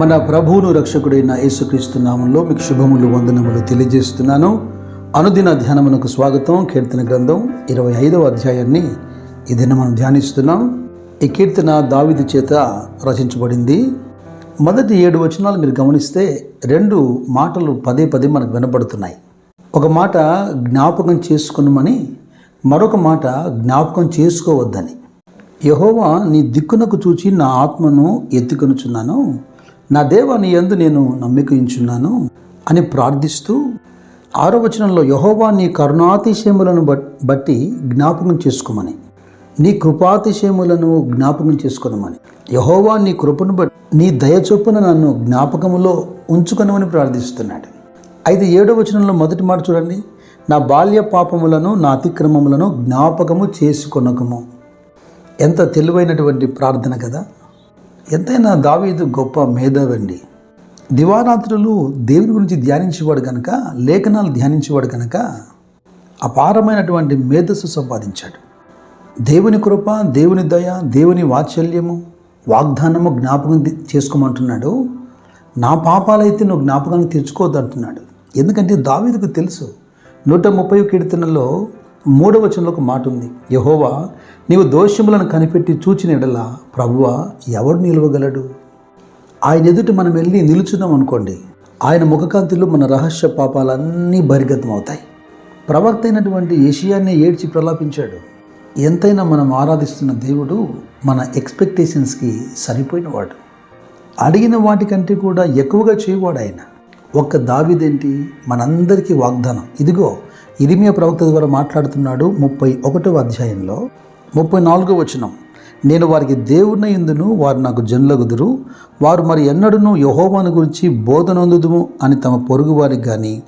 మన ప్రభువును రక్షకుడైన యేసుక్రీస్తు నామంలో మీకు శుభములు వందనములు తెలియజేస్తున్నాను. అనుదిన ధ్యానమునకు స్వాగతం. కీర్తన గ్రంథం ఇరవై ఐదవ అధ్యాయాన్ని ఈ దిన మనం ధ్యానిస్తున్నాం. ఈ కీర్తన దావిది చేత రచించబడింది. మొదటి ఏడు వచనాలు మీరు గమనిస్తే రెండు మాటలు పదే పదే మనకు వినపడుతున్నాయి ఒక మాట జ్ఞాపకం చేసుకున్నామని మరొక మాట జ్ఞాపకం చేసుకోవద్దని. యహోవా నీ దిక్కునకు చూచి నా ఆత్మను ఎత్తుకొనుచున్నాను. నా దేవ నీ యందు నేను నమ్మికయించున్నాను అని ప్రార్థిస్తూ ఆరో వచనంలో యహోవా నీ కరుణాతిశయములను బట్- బట్టి జ్ఞాపకం చేసుకోమని. నీ కృపాతిశయములను జ్ఞాపకం చేసుకునమని యహోవా నీ కృపను బట్టి నీ దయ చొప్పున నన్ను జ్ఞాపకములో ఉంచుకునమని ప్రార్థిస్తున్నాడు. అయితే ఏడో వచనంలో మొదటి మాట చూడండి. నా బాల్య పాపములను నా అతిక్రమములను జ్ఞాపకము చేసుకొనకము. ఎంత తెలివైనటువంటి ప్రార్థన కదా. ఎంతైనా దావీదు గొప్ప మేధావండి. దివారాత్రులు దేవుని గురించి ధ్యానించేవాడు కనుక లేఖనాలు ధ్యానించేవాడు కనుక అపారమైనటువంటి మేధస్సు సంపాదించాడు. దేవుని కృప దేవుని దయ దేవుని వాత్సల్యము వాగ్దానము జ్ఞాపకం చేసుకోమంటున్నాడు. నా పాపాలైతే నువ్వు జ్ఞాపకాన్ని తెచ్చుకోవద్దు అంటున్నాడు ఎందుకంటే దావీదుకు తెలుసు నూట ముప్పై కీర్తనలో మూడవ వచనంలో ఒక మాట ఉంది. యహోవా నీవు దోషములను కనిపెట్టి చూచిన ఎడల ప్రభువ ఎవడు నిలవగలడు? ఆయన ఎదుట మనం వెళ్ళి నిలుచున్నాం అనుకోండి ఆయన ముఖకాంతిలో మన రహస్య పాపాలన్నీ బహిర్గతం అవుతాయి ప్రవక్త అయినటువంటి ఏషియాన్ని ఏడ్చి ప్రలాపించాడు. ఎంతైనా మనం ఆరాధిస్తున్న దేవుడు మన ఎక్స్పెక్టేషన్స్కి సరిపోయినవాడు. అడిగిన వాటికంటే కూడా ఎక్కువగా చేయవాడు ఆయన. ఒక్క దావిదేంటి మనందరికీ వాగ్దానం. ఇదిగో ఇరిమియా ప్రవక్త ద్వారా మాట్లాడుతున్నాడు ముప్పై ఒకటవ అధ్యాయంలో. ముప్పై నాలుగో వచనం. నేను వారికి దేవుని ఎందును వారు నాకు జనులగుదురు. వారు మరి ఎన్నడూను యహోవాను గురించి బోధనందుదుము అని తమ పొరుగు వారికి కానీ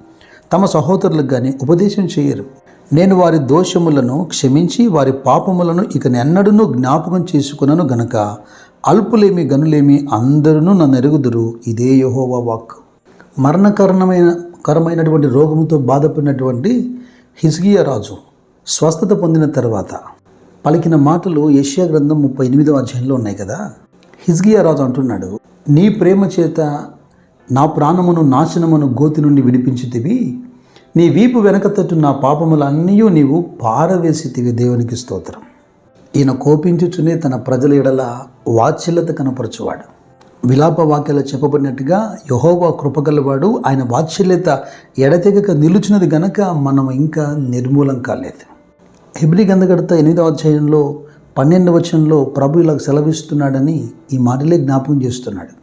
తమ సహోదరులకు కానీ ఉపదేశం చేయరు. నేను వారి దోషములను క్షమించి వారి పాపములను ఇక ఎన్నడూను జ్ఞాపకం చేసుకున్నాను గనక అల్పులేమి గనులేమి అందరూ నన్ను ఎరుగుదురు ఇదే యహోవా వాక్ మరణకరణమైన కరమైనటువంటి రోగంతో బాధపడినటువంటి హిజ్గియా రాజు స్వస్థత పొందిన తర్వాత. పలికిన మాటలు ఏషియా గ్రంథం ముప్పై ఎనిమిదవ అధ్యాయంలో ఉన్నాయి కదా? హిజ్గియా రాజు అంటున్నాడు నీ ప్రేమ చేత నా ప్రాణమును నాశనమును గోతి నుండి విడిపించితివి. నీ వీపు వెనక తట్టు నా పాపములన్నీ నీవు పారవేసితివి దేవునికి స్తోత్రం. ఈయన కోపించుచునే తన ప్రజల ఎడల వాత్సల్యత కనపరచువాడు. విలాప వాక్యాలు చెప్పబడినట్టుగా యహోవా కృపగలవాడు ఆయన వాత్సల్యత ఎడతెగక నిలుచున్నది గనక మనం ఇంకా నిర్మూలం కాలేదు. హెబ్రి గంధగడత ఎనిమిదవ అధ్యాయంలో పన్నెండు వచనంలో ప్రభు ఇలా సెలవిస్తున్నాడని ఈ మాటలే జ్ఞాపకం చేస్తున్నాడు.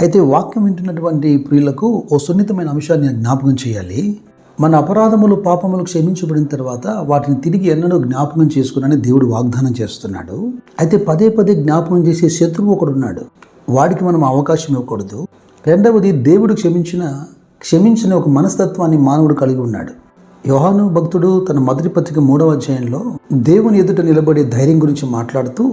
అయితే వాక్యం వింటున్నటువంటి ప్రియులకు ఓ సున్నితమైన అంశాన్ని జ్ఞాపకం చేయాలి. మన అపరాధములు పాపములు క్షమించబడిన తర్వాత వాటిని తిరిగి ఎన్నడూ జ్ఞాపకం చేసుకునని దేవుడు వాగ్దానం చేస్తున్నాడు. అయితే పదే పదే జ్ఞాపకం చేసే శత్రువు ఒకడున్నాడు. వాడికి మనం అవకాశం ఇవ్వకూడదు. రెండవది దేవుడు క్షమించిన క్షమించిన ఒక మనస్తత్వాన్ని మానవుడు కలిగి ఉన్నాడు. యోహాను భక్తుడు తన మొదటి పత్రిక మూడవ అధ్యాయంలో దేవుని ఎదుట నిలబడే ధైర్యం గురించి మాట్లాడుతూ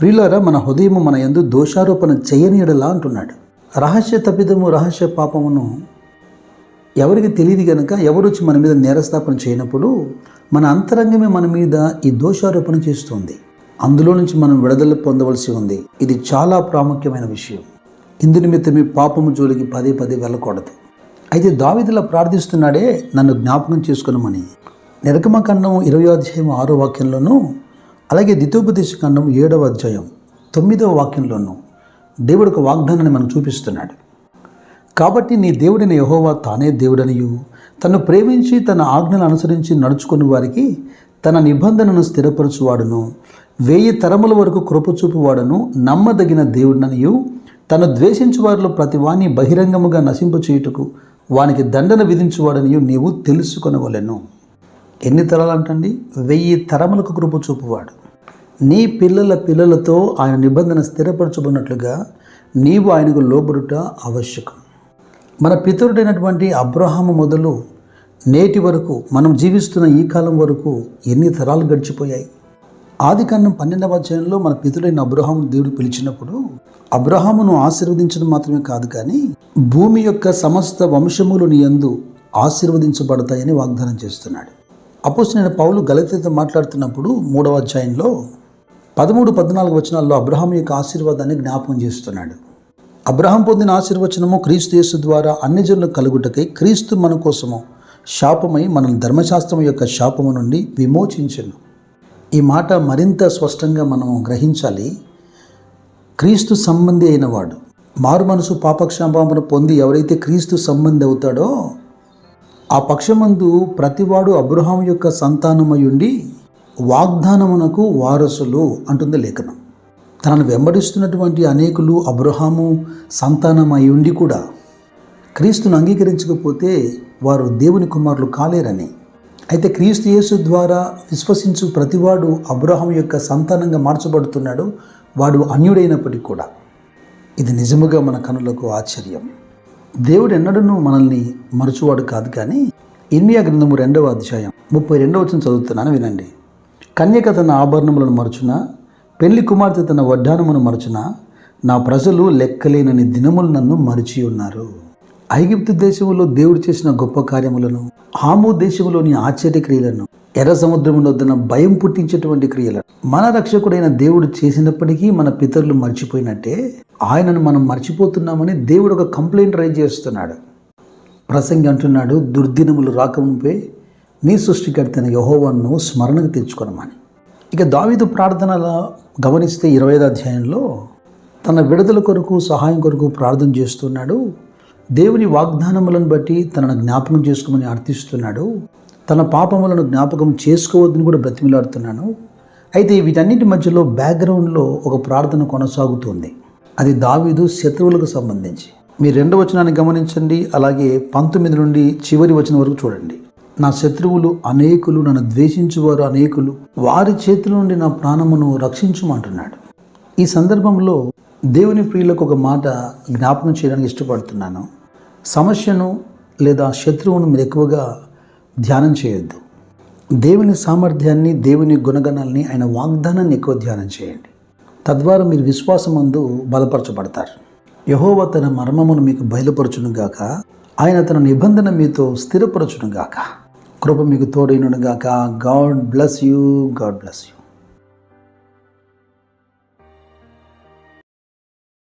ప్రియులారా మన హృదయము మన ఎందు దోషారోపణ చేయనీయడలా అంటున్నాడు. రహస్య తప్పిదము రహస్య పాపమును ఎవరికి తెలియదు కనుక ఎవరు వచ్చి మన మీద నేరస్థాపన చేయనప్పుడు మన అంతరంగమే మన మీద ఈ దోషారోపణ చేస్తుంది. అందులో నుంచి మనం విడుదల పొందవలసి ఉంది. ఇది చాలా ప్రాముఖ్యమైన విషయం. ఇందు నిమిత్తమే పాపము జోలికి పదే పదే వెళ్ళకూడదు. అయితే దావిదిలా ప్రార్థిస్తున్నాడే నన్ను జ్ఞాపకం చేసుకునమని. నిర్గమకాండం ఇరవై అధ్యాయం ఆరో వాక్యంలోనూ అలాగే ద్వితోపదేశ ఖండం ఏడవ అధ్యాయం తొమ్మిదవ వాక్యంలోనూ దేవుడు ఒక వాగ్దానాన్ని మనకు చూపిస్తున్నాడు. కాబట్టి నీ దేవుడైన యహోవా తానే దేవుడనియు. తను ప్రేమించి తన ఆజ్ఞలు అనుసరించి నడుచుకుని వారికి తన నిబంధనను స్థిరపరచువాడును. వెయ్యి తరముల వరకు కృపచూపువాడను నమ్మదగిన దేవుడననియు. తను ద్వేషించు వారిలో ప్రతి వాణ్ణి బహిరంగముగా నశింపచేయుటకు వానికి దండన విధించువాడనియు నీవు తెలుసుకొనవలెను. ఎన్ని తరాలంటండి? వెయ్యి తరములకు కృప చూపువాడు నీ పిల్లల పిల్లలతో ఆయన నిబంధన స్థిరపరచబడినట్లుగా నీవు ఆయనకు లోబడుట ఆవశ్యకం. మన పితరుడైనటువంటి అబ్రహాము మొదలు నేటి వరకు మనం జీవిస్తున్న ఈ కాలం వరకు ఎన్ని తరాలు గడిచిపోయాయి? ఆది కాండం పన్నెండవ అధ్యాయంలో మన పితుడైన అబ్రహాము దేవుడు పిలిచినప్పుడు అబ్రహామును ఆశీర్వదించడం మాత్రమే కాదు కానీ భూమి యొక్క సమస్త వంశములు నీ యందు ఆశీర్వదించబడతాయని వాగ్దానం చేస్తున్నాడు. అపోసిన పౌలు గలతీతో మాట్లాడుతున్నప్పుడు మూడవ అధ్యాయంలో పదమూడు పద్నాలుగు వచనాల్లో అబ్రహాం యొక్క ఆశీర్వాదాన్ని జ్ఞాపకం చేస్తున్నాడు. అబ్రహాం పొందిన ఆశీర్వచనము క్రీస్తు యేసు ద్వారా అన్ని జనులకు కలుగుటకై క్రీస్తు మన కోసము శాపమై మనం ధర్మశాస్త్రం యొక్క శాపము నుండి విమోచించను. ఈ మాట మరింత స్పష్టంగా మనం గ్రహించాలి. క్రీస్తు సంబంధి అయిన వాడు మారు మనసు పాపక్షమాపణ పొంది ఎవరైతే క్రీస్తు సంబంధి అవుతాడో ఆ పక్షమందు ప్రతివాడు అబ్రహాం యొక్క సంతానమయుండి వాగ్దానమునకు వారసులు అంటుంది లేఖనం. తనను వెంబడిస్తున్నటువంటి అనేకులు అబ్రహాము సంతానమై ఉండి కూడా క్రీస్తును అంగీకరించకపోతే వారు దేవుని కుమారులు కాలేరని అయితే క్రీస్తు యేసు ద్వారా విశ్వసించు ప్రతివాడు అబ్రహం యొక్క సంతానంగా మార్చబడుతున్నాడు. వాడు అన్యుడైనప్పటికీ కూడా. ఇది నిజముగా మన కనులకు ఆశ్చర్యం. దేవుడు ఎన్నడూ మనల్ని మరచువాడు కాదు కానీ ఇర్మియా గ్రంథము రెండవ అధ్యాయం ముప్పై రెండవ వచ్చిన చదువుతున్నాను వినండి. కన్యక తన ఆభరణములను మరచున పెళ్ళి కుమార్తె తన వడ్డానమును మరచున నా ప్రజలు లెక్కలేనని దినములు నన్ను మరిచి ఉన్నారు ఐగిప్తు దేశంలో దేవుడు చేసిన గొప్ప కార్యములను హాము దేశంలోని ఆశ్చర్య క్రియలను ఎర్ర సముద్రం వద్దన భయం పుట్టించేటువంటి క్రియలను. మన రక్షకుడైన దేవుడు చేసినప్పటికీ మన పితరులు మర్చిపోయినట్టే ఆయనను మనం మర్చిపోతున్నామని దేవుడు ఒక కంప్లైంట్ రైజ్ చేస్తున్నాడు. ప్రసంగి అంటున్నాడు దుర్దినములు రాకముంపే నీ సృష్టికర్తన యహోవన్ను స్మరణకు తెచ్చుకోనమని. ఇక దావిదు ప్రార్థనల గమనిస్తే ఇరవై అధ్యాయంలో తన విడుదల కొరకు సహాయం కొరకు ప్రార్థన చేస్తున్నాడు. దేవుని వాగ్దానములను బట్టి తనను జ్ఞాపకం చేసుకోమని అర్థిస్తున్నాడు తన పాపములను జ్ఞాపకం చేసుకోవద్దని కూడా బ్రతిమిలాడుతున్నాను. అయితే వీటన్నిటి మధ్యలో బ్యాక్గ్రౌండ్లో ఒక ప్రార్థన కొనసాగుతుంది. అది దావీదు శత్రువులకు సంబంధించి. మీ రెండవ వచనాన్ని గమనించండి అలాగే పంతొమ్మిది నుండి చివరి వచనం వరకు చూడండి. నా శత్రువులు అనేకులు నన్ను ద్వేషించువారు అనేకులు వారి చేతుల నుండి నా ప్రాణమును రక్షించమంటున్నాడు ఈ సందర్భంలో దేవుని ప్రియులకు ఒక మాట జ్ఞాపకం చేయడానికి ఇష్టపడుతున్నాను. సమస్యను లేదా శత్రువును మీరు ఎక్కువగా ధ్యానం చేయొద్దు. దేవుని సామర్థ్యాన్ని దేవుని గుణగణాలని ఆయన వాగ్దానాన్ని ఎక్కువ ధ్యానం చేయండి. తద్వారా మీరు విశ్వాసమందు బలపరచబడతారు. యహోవ తన మర్మమును మీకు బయలుపరచునుగాక ఆయన తన నిబంధన మీతో స్థిరపరచునుగాక. కృప మీకు తోడైనగాక God bless you God bless you.